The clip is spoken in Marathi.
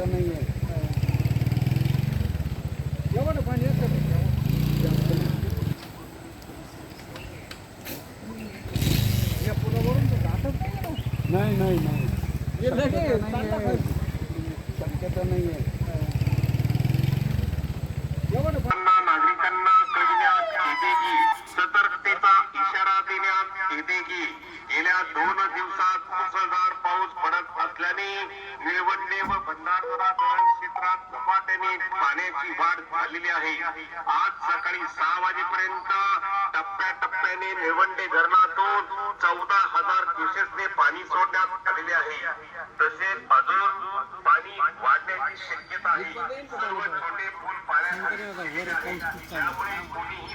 शक्यता नाही आहे. तर नाही नाही नाही. शक्यता नाही आहे. एवढं पाणी. सर्वांना नागरिकांना सतर्कतेचा इशारा देण्यात येते की गेल्या दोन निळवंडे व बंधारा धरण क्षेत्रात झपाट्याने पाण्याची वाढ झालेली आहे. आज सकाळी सहा वाजेपर्यंत टप्प्याटप्प्याने निळवंडे धरणातून चौदा हजार क्युसेसने पाणी सोडण्यात आलेले आहे. तसेच अजून पाणी वाढण्याची शक्यता आहे. सर्व छोटे पूल पाण्यात त्यामुळे कोणीही